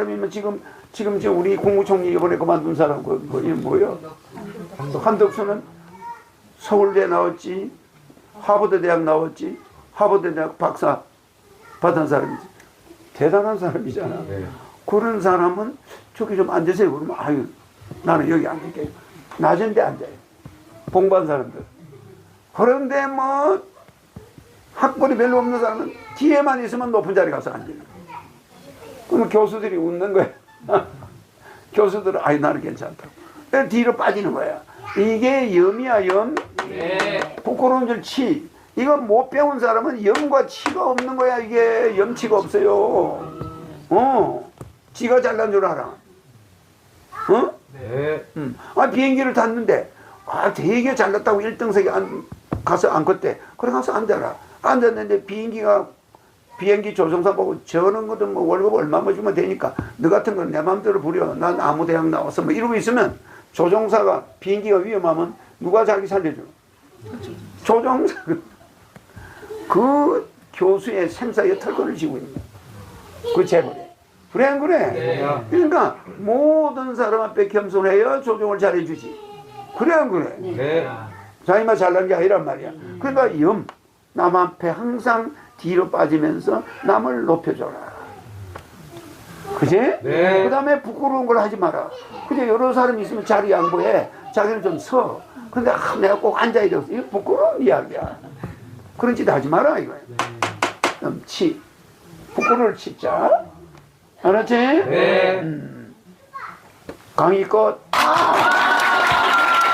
사람이면 지금 지금 저 우리 국무총리 이번에 그만둔 사람 그, 그 이름 뭐예요? 한덕수는 서울대 나왔지 하버드 대학 나왔지 하버드 대학 박사 받은 사람이지 대단한 사람이잖아. 네. 그런 사람은 저기 좀 앉으세요. 그러면 아유 나는 여기 앉을게요. 낮은데 앉아요. 공부한 사람들. 그런데 뭐 학벌이 별로 없는 사람은 뒤에만 있으면 높은 자리 가서 앉아요. 그러면 교수들이 웃는 거야. 교수들은 아이 나는 괜찮다. 그래서 뒤로 빠지는 거야. 이게 염이야 염. 부끄러운 줄 치. 이거 못 배운 사람은 염과 치가 없는 거야 이게 염치가 없어요. 어. 지가 잘난 줄 알아. 어? 네. 음. 아 비행기를 탔는데 아 되게 잘났다고 1등석에 안, 가서 앉았대. 그래 가서 앉아라. 앉았는데 비행기가 비행기 조종사 보고 저런 것도 뭐 월급 얼마만 주면 되니까 너 같은 건 내 마음대로 부려. 난 아무 대학 나왔어. 뭐 이러고 있으면 조종사가 비행기가 위험하면 누가 자기 살려줘? 조종사. 그 교수의 생사의 털건을 지고 있는 거야. 그 재벌이. 그래 안 그래? 그러니까 모든 사람 앞에 겸손해야 조종을 잘해주지. 그래 안 그래? 네. 자기만 잘난 게 아니란 말이야. 그러니까 염, 남 앞에 항상 뒤로 빠지면서 남을 높여줘라. 그지? 네. 그 다음에 부끄러운 걸 하지 마라. 그지? 여러 사람이 있으면 자리 양보해. 자기는 좀 서. 근데 아, 내가 꼭 앉아야 돼. 이거 부끄러운 이야기야. 그런 짓 하지 마라, 이거야. 그럼 치. 부끄러울 치자. 알았지? 네. 강의껏